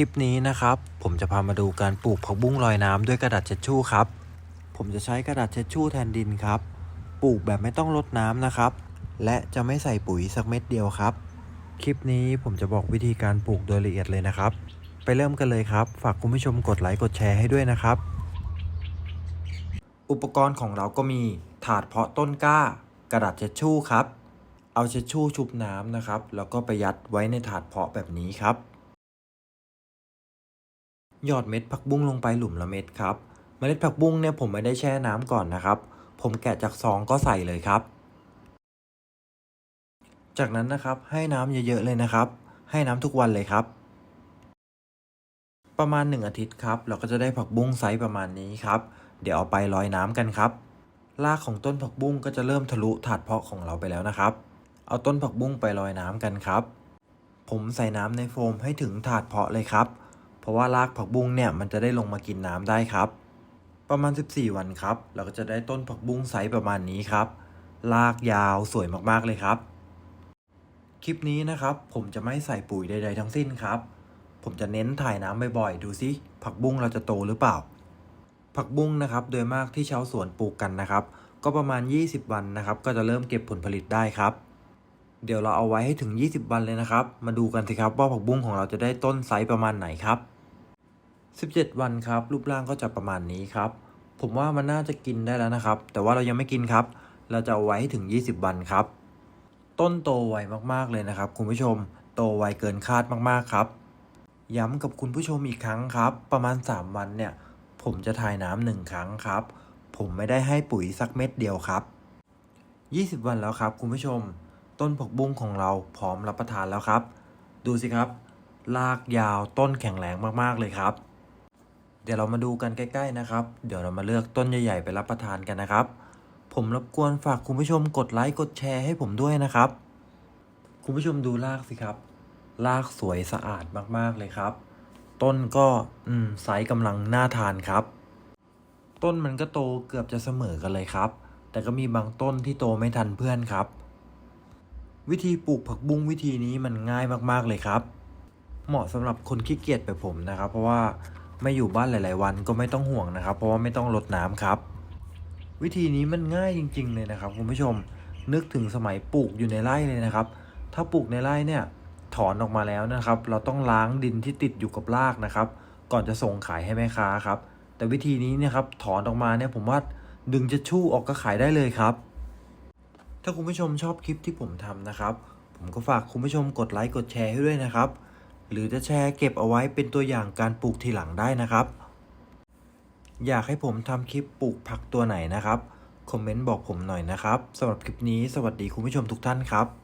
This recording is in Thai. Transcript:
ลิปนี้นะครับ ผมจะพามาดูการปลูกผักบุ้งลอยน้ำด้วยกระดาษเช็ดชู่ครับ ผมจะใช้กระดาษเช็ดชู่แทนดินครับ ปลูกแบบไม่ต้องรดน้ำนะครับ และจะไม่ใส่ปุ๋ยสักเม็ดเดียวครับ คลิปนี้ผมจะบอกวิธีการปลูกโดยละเอียดเลยนะครับ ไปเริ่มกันเลยครับ ฝากคุณผู้ชมกดไลค์กดแชร์ให้ด้วยนะครับ อุปกรณ์ของเราก็มีถาดเพาะต้นกล้า กระดาษเช็ดชู่ครับ เอาเช็ดชู่ชุบน้ำนะครับ แล้วก็ไปยัดไว้ในถาดเพาะแบบนี้ครับ หยอดเม็ดผักบุ้งลงไปหลุมละเม็ดครับ เมล็ดผักบุ้งเนี่ยผมไม่ได้แช่น้ำก่อนนะครับ ผมแกะจากซองก็ใส่เลยครับ จากนั้นนะครับให้น้ำเยอะๆเลยนะครับ ให้น้ำทุกวันเลยครับ ประมาณ 1 อาทิตย์ครับ เราก็จะได้ผักบุ้งไซส์ประมาณนี้ครับ เดี๋ยวเอาไปลอยน้ำกันครับรากของต้นผักบุ้งก็จะเริ่มทะลุถาดเพาะของเราไปแล้วนะครับ เอาต้นผักบุ้งไปลอยน้ำกันครับ ผมใส่น้ำในโฟมให้ถึงถาดเพาะเลยครับ เพราะว่ารากผักบุ้งเนี่ยมันจะได้ลงมากินน้ำได้ครับ ประมาณ 14 วันครับ เราก็จะได้ต้นผักบุ้งไซส์ประมาณนี้ครับ รากยาวสวยมากๆเลยครับ คลิปนี้นะครับ ผมจะไม่ใส่ปุ๋ยใด ๆ ทั้งสิ้นครับ ผมจะเน้นถ่ายน้ำบ่อยๆ ดูซิผักบุ้งเราจะโตหรือเปล่า ผักบุ้งนะครับ โดยมากที่ชาวสวนปลูกกันนะครับ ก็ประมาณ 20 วันนะครับ ก็จะเริ่มเก็บผลผลิตได้ครับ เดี๋ยวเราเอาไว้ให้ถึง 20 วันเลยนะครับ มาดูกันสิครับว่าผักบุ้งของเราจะได้ต้นไซส์ประมาณไหนครับ 17 วันครับ รูปร่างก็จะประมาณนี้ครับ ผมว่ามันน่าจะกินได้แล้วนะครับ แต่ว่าเรายังไม่กินครับ เราจะเอาไว้ให้ถึง 20 วันครับ ต้นโตไวมากๆเลยนะครับ คุณผู้ชม โตไวเกินคาดมากๆครับ ย้ำกับคุณผู้ชมอีกครั้งครับ ประมาณ 3 วันเนี่ย ผมจะถ่ายน้ำหนึ่งครั้งครับ ผมไม่ได้ให้ปุ๋ยสักเม็ดเดียวครับ 20 วันแล้วครับ คุณผู้ชม ต้นผักบุ้งของเราพร้อมรับประทานแล้วครับ ดูสิครับรากยาวต้นแข็งแรงมากๆเลยครับ เดี๋ยวเรามาดูกันใกล้ ๆนะครับ เดี๋ยวเรามาเลือกต้นใหญ่ๆไปรับประทานกันนะครับ ผมรบกวนฝากคุณผู้ชมกดไลค์กดแชร์ให้ผมด้วยนะครับ คุณผู้ชมดูรากสิครับรากสวยสะอาดมากๆเลยครับ ต้นก็อืมไซส์กำลังน่าทานครับ ต้นมันก็โตเกือบจะเสมอกันเลยครับ แต่ก็มีบางต้นที่โตไม่ทันเพื่อนครับ วิธีปลูกผักบุ้งวิธีนี้มันง่ายมากๆเลยครับ เหมาะสำหรับคนขี้เกียจแบบผมนะครับ เพราะว่าไม่อยู่บ้านหลาย ๆ วันก็ไม่ต้องห่วงนะครับ เพราะว่าไม่ต้องรดน้ำครับ วิธีนี้มันง่ายจริง ๆ เลยนะครับคุณผู้ชมนึกถึงสมัยปลูกอยู่ในไร่เลยนะครับ ถ้าปลูกในไร่เนี่ยถอนออกมาแล้วนะครับ เราต้องล้างดินที่ติดอยู่กับรากนะครับ ก่อนจะส่งขายให้แม่ค้าครับ แต่วิธีนี้เนี่ยครับถอนออกมาเนี่ยผมว่าดึงจะชู่ออกก็ขายได้เลยครับ ถ้าคุณผู้ชมชอบคลิปที่ผมทำนะครับ ผมก็ฝากคุณผู้ชมกดไลค์กดแชร์ให้ด้วยนะครับ หรือจะแชร์เก็บเอาไว้เป็นตัวอย่างการปลูกทีหลังได้นะครับ อยากให้ผมทำคลิปปลูกผักตัวไหนนะครับ คอมเมนต์บอกผมหน่อยนะครับสำหรับคลิปนี้สวัสดีคุณผู้ชมทุกท่านครับ